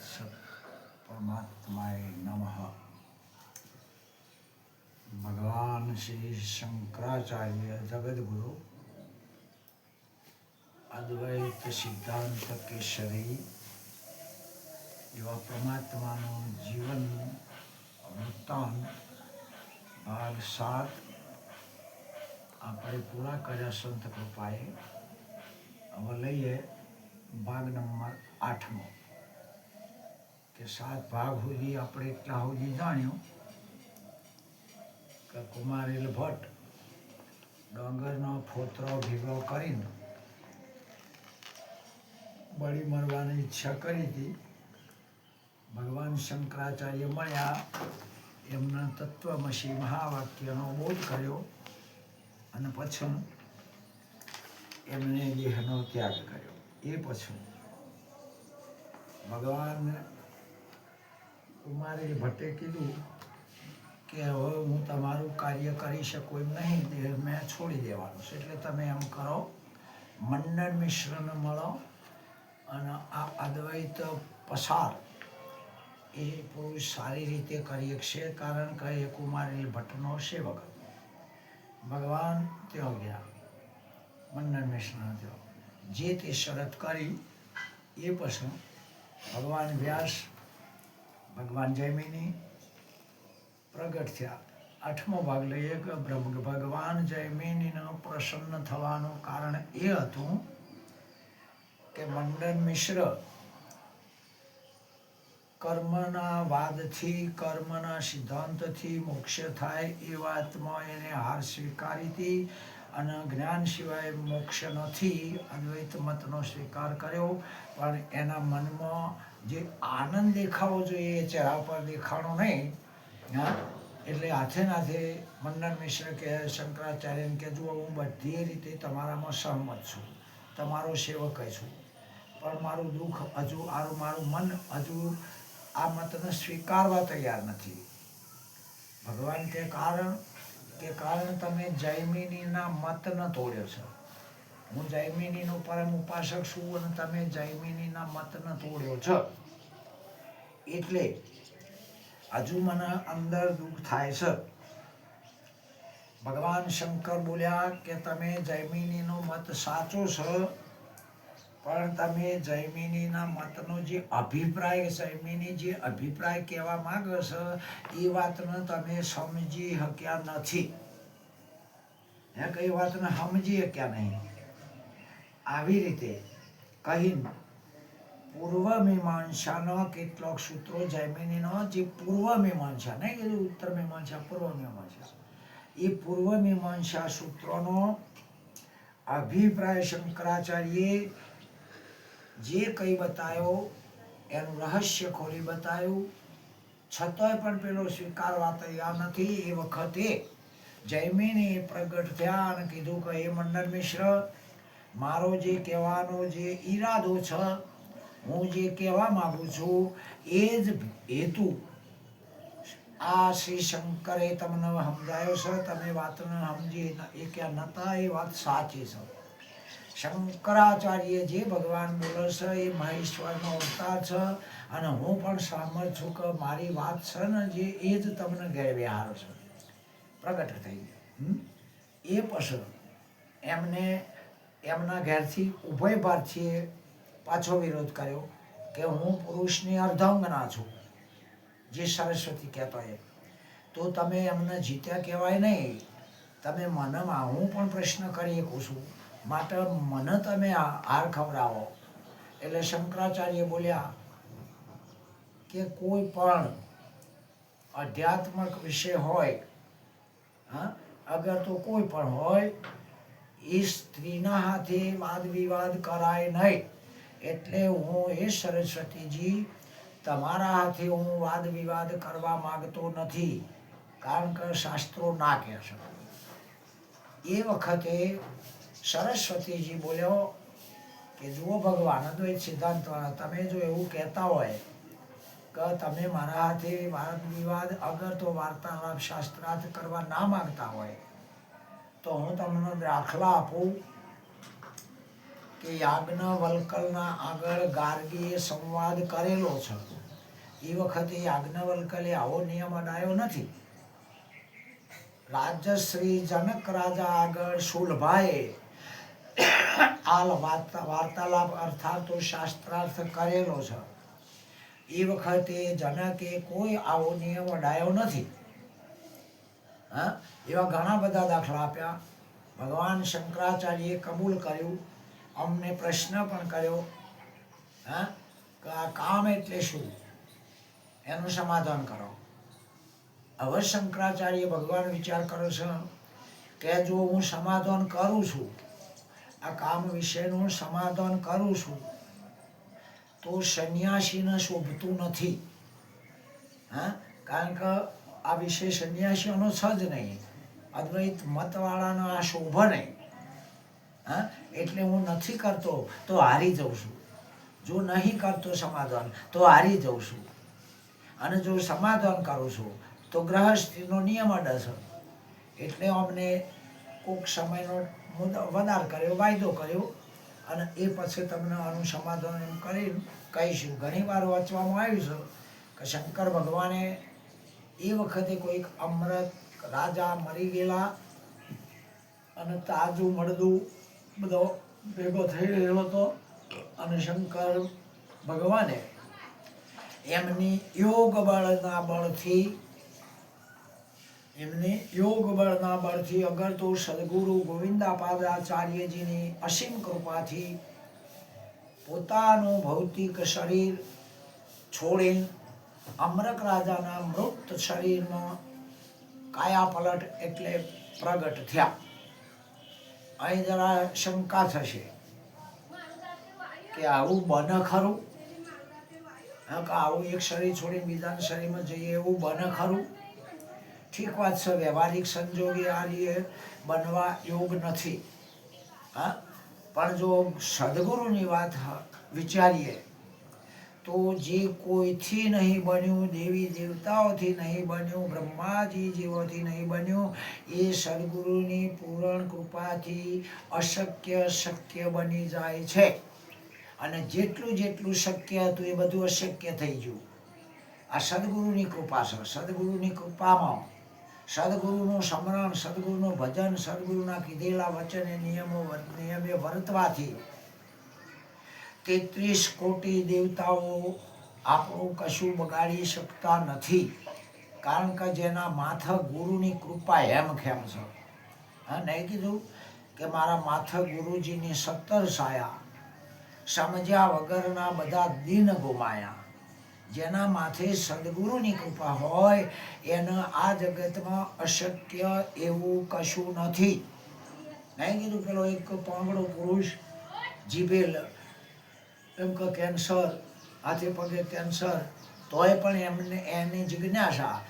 સત પરમાત્માય નમઃ ભગવાન શ્રી શંકરાચાર્ય જગદગુરુ અદ્વૈત સિદ્ધાંત કેશરી એવા પરમાત્માનું જીવન વૃત્તાંત ભાગ સાત આપણે પૂરા કર્યા સંત કૃપાએ હવે લઈએ ભાગ નંબર આઠમો કે સાત ભાગ સુધી આપણે એટલા સુધી જાણ્યું કે કુમારેલ ભટ્ટ ડોંગરનો ફોતરો ભેગો કરીને બળી મરવાની ઈચ્છા કરી હતી. ભગવાન શંકરાચાર્ય મળ્યા, એમના તત્વમસી મહાવાક્યનો બોધ કર્યો અને પછી એમને દેહનો ત્યાગ કર્યો. એ પછી ભગવાન કુમારી ભટ્ટે કીધું કે હવે હું તમારું કાર્ય કરી શકું એમ નહીં મેં છોડી દેવાનું છે. એટલે તમે એમ કરો, મંડળ મિશ્રને મળો અને આ અદ્વૈત પસાર એ પુરુષ સારી રીતે કરી શકશે, કારણ કે એ કુમારી ભટ્ટનો સેવક ભગવાન ત્યાં ગયા, મંડળ મિશ્રણ ત્યાં. જે તે શરત કરી, એ પછી ભગવાન વ્યાસ ભગવાન જૈમિની પ્રગટ થયા. આઠમો ભાગ લઈએ કે ભગવાન જૈમિનીનો પ્રસન્ન થવાનું કારણ એ હતું કે મંડન મિશ્ર કર્મના વાદથી, કર્મના સિદ્ધાંતથી મોક્ષ થાય એ વાતમાં એને હાર સ્વીકારી હતી અને જ્ઞાન સિવાય મોક્ષ નથી, અદ્વૈત મતનો સ્વીકાર કર્યો. પણ એના મનમાં જે આનંદ દેખાવો જોઈએ, એ ચહેરા પર દેખાણો નહીં. હા? એટલે હાથે નાથે મંડન મિશ્ર કે શંકરાચાર્યને કે જુઓ, હું બધી રીતે તમારામાં સહમત છું. તમારો સેવક છું. પણ મારું દુઃખ હજુ, આરું મારું મન હજુ આ મતને સ્વીકારવા તૈયાર નથી. ભગવાન કે કારણ કે કારણ તમે જૈમિનીના મતને તોડ્યો છો હું જૈમિનીનો પરમ ઉપાસક છું અને તમે જૈમિનીના મતને તોડ્યો છો. એટલે હજુ મને અંદર દુઃખ થાય છે. ભગવાન શંકર બોલ્યા કે તમે જૈમિનીનો મત સાચો છો, પણ તમે જૈમિનીના મતનો જે અભિપ્રાય, જૈમિની જે અભિપ્રાય કહેવા માંગો છો, એ વાતને તમે સમજી શક્યા નથી. હે, કઈ વાતને સમજી શક્યા નહીં? આવી રીતે કહીને પૂર્વ મીમાંસાનો કેટલોક સૂત્રો જૈમિનીનો જે પૂર્વ મીમાંસા, નહીં કીધું ઉત્તર મીમાંસા, પૂર્વ મીમાંસા. એ પૂર્વ મીમાંસા સૂત્રોનો અભિપ્રાય શંકરાચાર્યે જે કંઈ બતાવ્યો એનું રહસ્ય ખોલી બતાવ્યું છતાંય પણ પેલો સ્વીકારવા તૈયાર નથી. એ વખતે જૈમિની પ્રગટ થયા અને કીધું કે એ મંડળ મિશ્ર મારો જે કહેવાનો જે ઈરાદો છે, હું જે કહેવા માગું છું, એ જ હેતુ. આ શ્રી શંકરે તમને સમજાયો છે, તમે વાતને સમજી એ ક્યાં નતા એ વાત સાચી છે. શંકરાચાર્ય જે ભગવાન બોલે છે, એ મહેશ્વરનો અવતાર છે, અને હું પણ સામર છું કે મારી વાત છે ને જે, એ જ તમને ગેરવ્યહાર છે. પ્રગટ થઈ ગયો. એ પછી એમને એમના ઘેરથી ઉભય ભારતીએ પાછો વિરોધ કર્યો કે હું પુરુષની અર્ધાંગના છું, જે સરસ્વતી કહેતા એ તો તમે એમને જીત્યા કહેવાય નહીં. તમે મનમાં હું પણ પ્રશ્ન કરી શકું છું. માટે મને તમે હાર ખવડાવો. એટલે શંકરાચાર્ય બોલ્યા કે કોઈ પણ અધ્યાત્મક વિષય હોય, હા, અગર તો કોઈ પણ હોય એ સ્ત્રીના હાથે વાદ વિવાદ કરાય નહીં. એટલે હું એ સરસ્વતીજી, તમારા હાથે હું વાદ વિવાદ કરવા માંગતો નથી. કારણ કે શાસ્ત્રો ના કહે છે. એ વખતે સરસ્વતીજી બોલ્યો કે, જુઓ ભગવાન એ સિદ્ધાંત તમે જો એવું કહેતા હોય કે તમે મારા હાથે વાદ વિવાદ અગર તો વાર્તાલાપ શાસ્ત્રાર્થ કરવા ના માગતા હોય તો હું તમને દાખલા આપું કે યાજ્ઞવલ્કલના આગળ ગાર્ગીએ સંવાદ કરેલો છે. એ વખતે યાજ્ઞવલ્કલે આવો નિયમ અડાયો નથી. રાજશ્રી જનક રાજા આગળ શુલભાએ આ વાર્તા, વાર્તાલાપ અર્થાત શાસ્ત્રાર્થ કરેલો છે. એ વખતે જનકે કોઈ આવો નિયમ અડાયો નથી. એવા ઘણા બધા દાખલા આપ્યા. ભગવાન શંકરાચાર્યએ કબૂલ કર્યું. અમને પ્રશ્ન પણ કર્યો. હા? કે આ કામ એટલે શું? એનું સમાધાન કરો. હવે શંકરાચાર્ય ભગવાન વિચાર કરે છે કે જો હું સમાધાન કરું છું, આ કામ વિશેનું સમાધાન કરું છું, તો સંન્યાસીને શોભતું નથી. હા? કારણ કે આ વિષય સંન્યાસીઓનો છે જ નહીં. અદ્વૈત મતવાળાનો આ શોભ નહીં. હા? એટલે હું નથી કરતો તો હારી જઉં છું. જો નહીં કરતો સમાધાન, તો હારી જઉં છું. અને જો સમાધાન કરું છું, તો ગ્રહસ્થિનો નિયમ અડે છે એટલે અમને કોઈક સમયનો મુદ્દો વધાર કર્યો, વાયદો કર્યો, અને એ પછી તમને આનું સમાધાન એમ કરી, કહીશું. ઘણી વાર વાંચવામાં આવ્યું છે કે શંકર ભગવાને એ વખતે કોઈક અમૃત રાજા મરી ગયેલા અને તાજું મળદું બધો ભેગો થઈ રહ્યો હતો અને શંકર ભગવાને એમની યોગ બળના બળથી, એમને યોગ બળના બળથી અગર તો સદગુરુ ગોવિંદાપાદાચાર્યજીની અસીમ કૃપાથી પોતાનું ભૌતિક શરીર છોડીને અમરક રાજાના મૃત શરીરમાં કાયાપલટ એટલે પ્રગટ થયા. અહીં જરા શંકા થશે કે આવું બને ખરું? કે આવું એક શરીર છોડી બીજાના શરીરમાં જઈએ એવું બને ખરું? ઠીક વાત છે, વ્યવહારિક સંજોગે આ રીતે બનવા યોગ નથી. હા, પણ જો સદગુરુની વાત વિચારીએ તો જે કોઈથી નહીં બન્યું, દેવી દેવતાઓથી નહીં બન્યું, બ્રહ્માજી જેવોથી નહીં બન્યું, એ સદગુરુની પૂરણ કૃપાથી અશક્ય શક્ય બની જાય છે. અને જેટલું જેટલું શક્ય હતું એ બધું અશક્ય થઈ ગયું. આ સદગુરુની કૃપા છે. સદગુરુની કૃપામાં સદગુરુનું સ્મરણ, સદગુરુનું ભજન, સદગુરુના કીધેલા વચને, નિયમો વર- નિયમે વર્તવાથી તેત્રીસ કોટી દેવતાઓ આપણું કશું બગાડી શકતા નથી, કારણ કે જેના માથે ગુરુની કૃપા એમ ખેમ છે? હા, નહીં કીધું કે મારા માથે ગુરુજીની સત્તર સાયા, સમજ્યા વગરના બધા દિન ગુમાયા. જેના માથે સદગુરુની કૃપા હોય, એને આ જગતમાં અશક્ય એવું કશું નથી. નહીં કીધું પેલો એક પાંગડો પુરુષ જીભેલ એમ કે કેન્સર હાથે પગે કેન્સર તોય પણ એમને એની જિજ્ઞાસા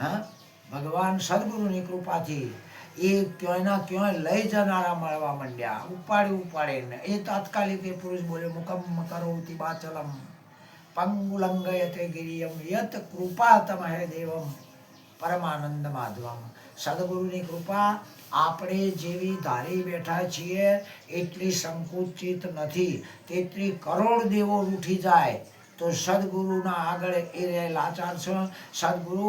હા? ભગવાન સદગુરુની કૃપાથી એ ક્યાંયના ક્યાંય લઈ જનારા મળવા માંડ્યા. ઉપાડી ઉપાડીને એ તાત્કાલિક એ પુરુષ બોલે મુકમ કરોતિ બાચલમ. પંગુલંગયતે ગિરિયમ. યત કૃપા તમહે દેવમ. પરમાનંદ માધવમ. સદગુરુની કૃપા આપણે જેવી ધારી બેઠા છીએ, એટલી સંકુચિત નથી. તેટલી કરોડ દેવો રૂઠી જાય તો સદગુરુના આગળ એ રહેલા છે સદગુરુ,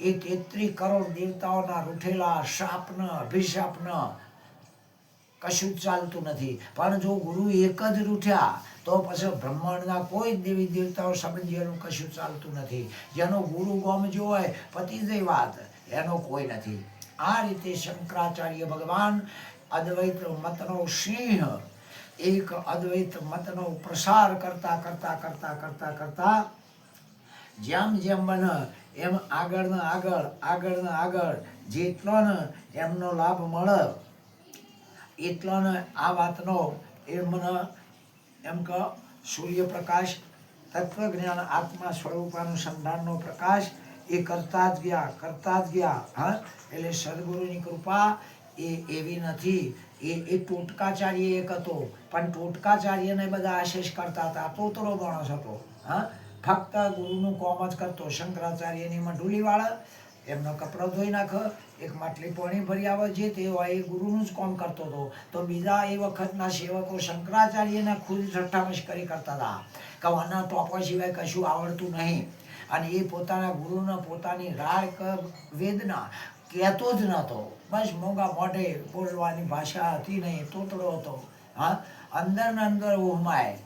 એ તેત્રી કરોડ દેવતાઓના રૂઠેલા શાપન, અભિશાપન કશું જ ચાલતું નથી. પણ જો ગુરુ એક જ રૂઠ્યા, તો પછી બ્રહ્માંડના કોઈ દેવી દેવતાઓ સંબંધીઓનું કશું ચાલતું નથી. જેનો ગુરુ ગોમજો હોય પતિજય વાત, એનો કોઈ નથી. આ રીતે શંકરાચાર્ય ભગવાન અદ્વૈત મતનો સિંહ એક અદ્વૈત મતનો પ્રસાર કરતા કરતા કરતા કરતા કરતા જેમ જેમ બને, એમ આગળને આગળ આગળને આગળ જેટલોને એમનો લાભ મળે એટલોને આ વાતનો એ મને એમ કે સૂર્યપ્રકાશ તત્વજ્ઞાન આત્મા સ્વરૂપાનુસંધાનનો પ્રકાશ એ કરતા જ ગયા, કરતા જ ગયા. હા? એટલે સદગુરુની કૃપા એ એવી નથી. એ એ ટોટકાચાર્ય એક હતો. પણ ટોટકાચાર્યને બધા આશીષ કરતા હતા. તોતરો ગણસ હતો. હા? ફક્ત ગુરુનું કોમ જ કરતો. શંકરાચાર્યની મંડુલી વાળા એમનો કપડો ધોઈ નાખ, એક માટલી પાણી ભરી આવે, જે તે હોય એ ગુરુનું જ કોમ કરતો હતો. તો બીજા એ વખતના સેવકો શંકરાચાર્યને ખુદ ઠઠ્ઠા મશ્કરી કરતા હતા. કે આના ટોપા સિવાય કશું આવડતું નહીં. અને એ પોતાના ગુરુના પોતાની રાગ કે વેદના કહેતો જ નહોતો. બસ મોંઘા મોઢે બોલવાની ભાષા હતી નહીં, તોતડો હતો. હા? અંદર ને અંદર ઉમાય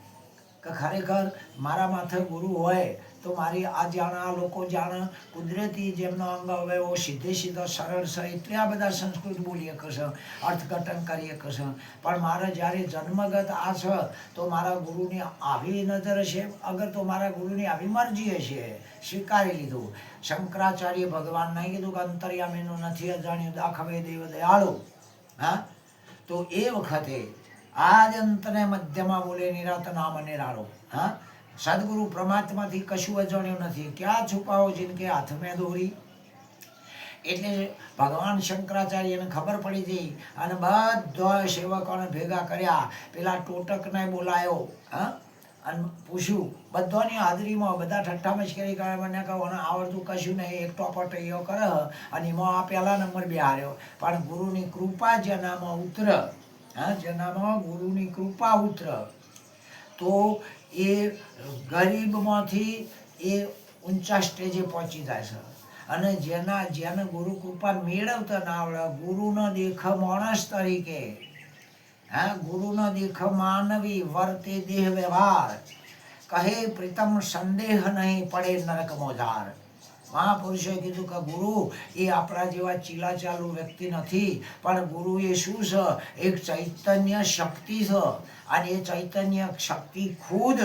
કે ખરેખર મારા માથે ગુરુ હોય તો મારી આ જાણા, આ લોકો જાણે, કુદરતી જેમનો અંગ હવે સીધે સીધો સરળ છે એટલે આ બધા સંસ્કૃત બોલી શકે અર્થઘટન કરી શકે પણ મારે જ્યારે જન્મગત આ છે, તો મારા ગુરુની આવી નજર છે. અગર તો મારા ગુરુની આવી મરજી હશે, સ્વીકારી લીધું. શંકરાચાર્ય ભગવાન નહીં કીધું કે અંતર્યામીનું નથી અજાણ્યું, દાખવે દેવ દયાળુ. હા? તો એ વખતે આદ્યંતને મધ્યમાં બોલે નિરાત નામ નિરાળો. હા? સદગુરુ પ્રમાત્માથી કશું અજાણ્યું નથી. ક્યાં છુપાવો જિનકે હાથ મેં દોરી. એટલે ભગવાન શંકરાચાર્યને ખબર પડી હતી અને બધા સેવકોને ભેગા કર્યા. પેલા ટોટકને બોલાયો અને પૂછ્યું, બધાની હાજરીમાં બધા ઠઠ્ઠા મશ્કરી કરે મને કહો અને આવડતું કશું નહીં. એક ટોપર એવો કરે અને એમાં આ પહેલા નંબર બે હાર્યો પણ ગુરુની કૃપા જેનામાં ઉતર, હા? જેનામાં ગુરુની કૃપા ઉતર, તો એ ગરીબમાંથી એ ઊંચા સ્ટેજે પહોંચી જાય છે. અને જેના, જેને ગુરુ કૃપા મેળવતા ના આવડે, ગુરુનો દેખ માણસ તરીકે. હા, ગુરુનો દેખ માનવી, વર્તે દેહ વ્યવહાર. કહે, પ્રીતમ સંદેહ નહીં પડે નરક મોજાર. મહાપુરુષોએ કીધું કે, ગુરુ, એ આપણા જેવા ચીલા ચાલુ વ્યક્તિ નથી, પણ ગુરુ એ શું છે? એક ચૈતન્ય શક્તિ છે. અને એ ચૈતન્ય શક્તિ ખુદ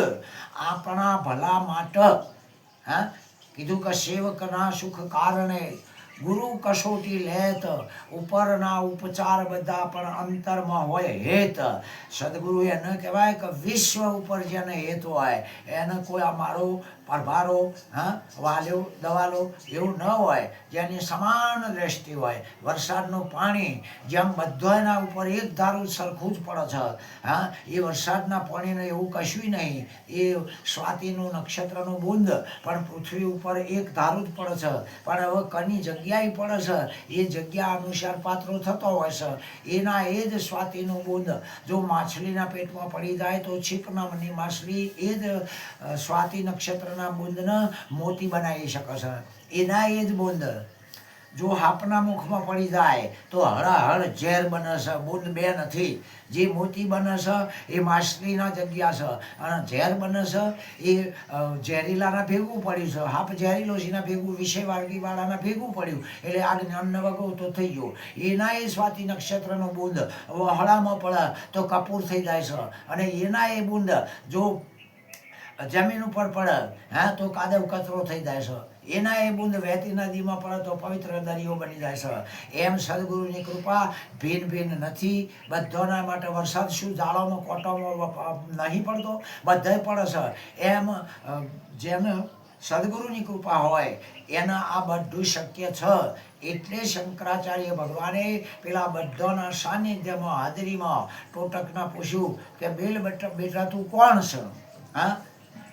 આપણા ભલા માટે, હા? કીધું કે સેવકના સુખ કારણે ગુરુ કસોટી લેત, ઉપરના ઉપચાર બધા પણ અંતરમાં હોય હેત. સદગુરુ એને કહેવાય કે વિશ્વ ઉપર જેને હેત હોય, એને કોઈ અમારો પ્રભારો, હા વાલ્યો દવાલો એવું ન હોય, જેની સમાન દ્રષ્ટિ હોય. વરસાદનું પાણી, જેમ બધાના ઉપર એક ધારું સરખું જ પડે છે. હા, એ વરસાદના પાણીને એવું કશું નહીં. એ સ્વાતિનું નક્ષત્રનું બુંદ, પણ પૃથ્વી ઉપર એક ધારું જ પડે છે. પણ હવે કની જગ્યાએ પડે છે? એ જગ્યા અનુસાર પાત્રો થતો હોય છે. એના એ જ સ્વાતિનું બુંદ. જો માછલીના પેટમાં પડી જાય તો છીક નામની માછલી એ જ સ્વાતિ સ્વાતિ નક્ષત્રના બુંદને મોતી બનાવી શકે છે. એના એ જ બુંદ. જો હાપના મુખમાં પડી જાય, તો હળાહળ ઝેર બને છે. બુંદ બે નથી. જે મોતી બને છે, એ માછલીના જગ્યા છે. અને ઝેર બને છે, એ ઝેરીલાના ભેગું પડ્યું છે. હાપ ઝેરીલોસીના ભેગું, વિષય વાળગીવાળાના ભેગું પડ્યું. એટલે આ જ્ઞાનનો વગો તો થઈ ગયો. એના એ સ્વાતિ નક્ષત્રનો બુંદ. હળામાં પડે તો કપૂર થઈ જાય છે. અને એના એ બુંદ, જો જમીન ઉપર પડે, હા, તો કાદવ કચરો થઈ જાય છે. એના એ બુંદ વહેતી નદીમાં પડે તો પવિત્ર દરિયો બની જાય છે. એમ સદગુરુની કૃપા ભિન્ન ભિન્ન નથી. બધાના માટે વરસાદ શું જાળોમાં કોટોમાં નહીં પડતો? બધાય પડે છે. એમ જેને સદગુરુની કૃપા હોય, એના આ બધું શક્ય છે. એટલે શંકરાચાર્ય ભગવાને પેલા બધાના સાનિધ્યમાં, હાજરીમાં ટોટકના પૂછ્યું કે, બેલ બેટા, તું કોણ છે? હા?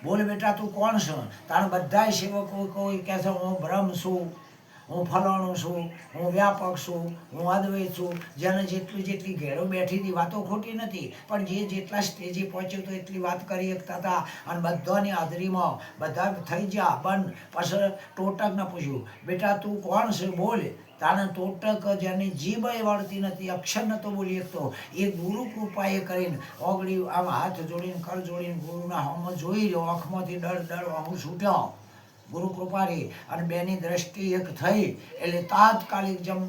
બોલ બેટા, તું કોણ છે? તારા બધા સેવકો કોઈ કહે છે, હું બ્રહ્મ છું, હું ફલાણું છું, હું વ્યાપક છું, હું અદ્વૈત છું. જેને જેટલી જેટલી ઘેરો બેઠી હતી, વાતો ખોટી નથી, પણ જે જેટલા સ્ટેજે પહોંચ્યો તો એટલી વાત કરી શકતા હતા. અને બધાની હાજરીમાં બધા થઈ ગયા. બંધ પછી ન પૂછ્યું, બેટા, તું કોણ છે? બોલ. તાણે તોટક જેની જીભ એ વળતી નથી. અક્ષર નતો બોલી શકતો. એ ગુરુ કૃપાએ કરીને ઓગળી આમ હાથ જોડીને કર જોડીને ગુરુના હોમ જોઈ લો. આંખમાંથી ડર ડર હું છૂટ્યો ગુરુ કૃપાથી અને બેની દ્રષ્ટિ એક થઈ. એટલે તાત્કાલિક જેમ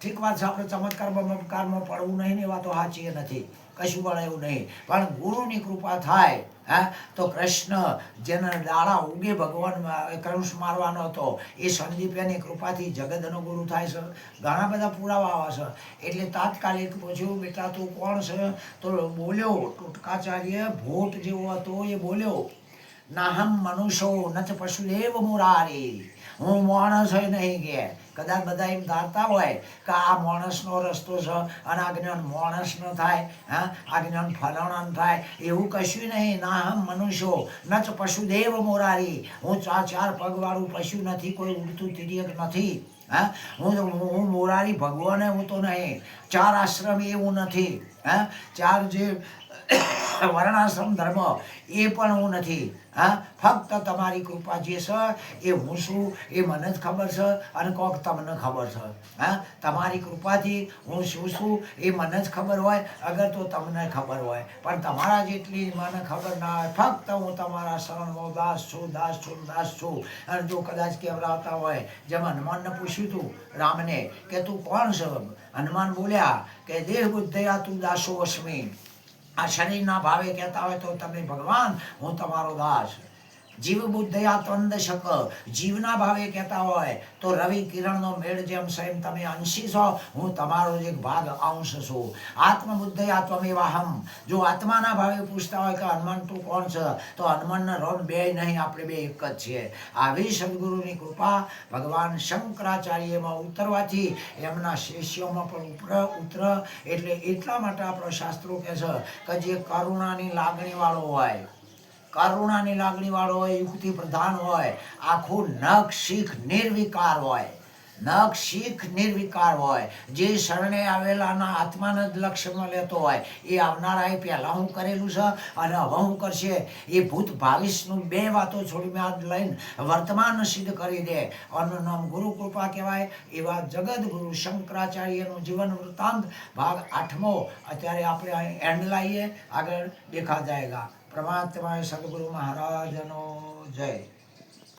ઠીક વાત છે, આપણે ચમત્કાર કારમાં પડવું નહીં ને એ વાતો સાચી નથી. કશું પણ એવું નહીં. પણ ગુરુની કૃપા થાય, હા? તો કૃષ્ણ જેના દાડા ઉગે ભગવાન કંસ મારવાનો હતો, એ સંદીપ્યની કૃપાથી જગતનો ગુરુ થાય છે. ઘણા બધા પુરાવા આવે છે. એટલે તાત્કાલિક પૂછ્યું, બેટા, તું કોણ છે? તો બોલ્યો ટુટકાચાર્ય ભોટ જેવો હતો. એ બોલ્યો નાહમ મનુષ્યો ન ચ પશુદેવ મુરારી. હું માણસ હોય નહીં કે. કદાચ બધા એમ ધારતા હોય કે આ માણસનો રસ્તો છે અને આ જ્ઞાન માણસનો ન થાય, હા? આ જ્ઞાન ફલાણા ન થાય. એવું કશું નહીં. નાહમ મનુષ્યો ન ચ પશુદેવ મોરારી. હું ચાર ચાર પગવાળું પશુ નથી, કોઈ ઉડતું તિર્યક નથી, હા? હું હું મોરારી ભગવાન હું તો નહીં. ચાર આશ્રમ એવું નથી, હા? ચાર જે વર્ણાશ્રમ ધર્મ, એ પણ હું નથી, હા? ફક્ત તમારી કૃપા જે છે, એ હું છું, એ મને જ ખબર છે અને કોક તમને ખબર છે, હા? તમારી કૃપાથી હું શું છું, એ મને જ ખબર હોય, અગર તો તમને ખબર હોય. પણ તમારા જેટલી મને ખબર ના હોય, ફક્ત હું તમારા શરણનો દાસ છું દાસ છું દાસ છું. અને જો કદાચ કહેવડાવતા હોય, જેમ હનુમાનને પૂછ્યું હતું રામને કે તું કોણ છે? હનુમાન બોલ્યા કે દેહ બુદ્ધયા તું દાસો અસ્મી આ શરીરના ભાવે કહેતા હોય તો તમે ભગવાન હું તમારો દાસ. જીવ બુદ્ધયા ત્વંદ શક જીવના ભાવે કહેતા હોય તો રવિ કિરણનો મેળ જેમ સ્વયં તમે અંશી છો, હું તમારો જ એક ભાગ અંશ છું. આત્મ બુદ્ધયા ત્વમેવાહમ. જો આત્માના ભાવે પૂછતા હોય કે હનુમાન, તું કોણ છે? તો હનુમાનના રોમ બે નહીં, આપણે બે એક જ છીએ. આવી સદગુરુની કૃપા ભગવાન શંકરાચાર્યમાં ઉતરવાથી એમના શિષ્યોમાં પણ ઉપર, ઉતર. એટલે એટલા માટે આપણો શાસ્ત્રો કહે છે કે જે કરુણાની લાગણી વાળો હોય કરુણાની લાગણી વાળો હોય યુક્તિ પ્રધાન હોય, આખું નખ શીખ નિર્વિકાર હોય. નખ શીખ નિર્વિકાર હોય. જે શરણે આવેલાના આત્માને જ લક્ષ્યમાં લેતો હોય, એ આવનારાએ પહેલાં હું કરેલું છે અને હવે હું કરશે. એ ભૂત ભાવિષનું બે વાતો છોડી મેં લઈને વર્તમાન સિદ્ધ કરી દે. આનું નામ ગુરુ કૃપા કહેવાય. એવા જગદગુરુ શંકરાચાર્યનું જીવન વૃત્તાંત ભાગ આઠમો. અત્યારે આપણે એન્ડ લાવીએ. આગળ દેખા જાયગા પરમાત્મા સદગુરુ મહારાજનો જય.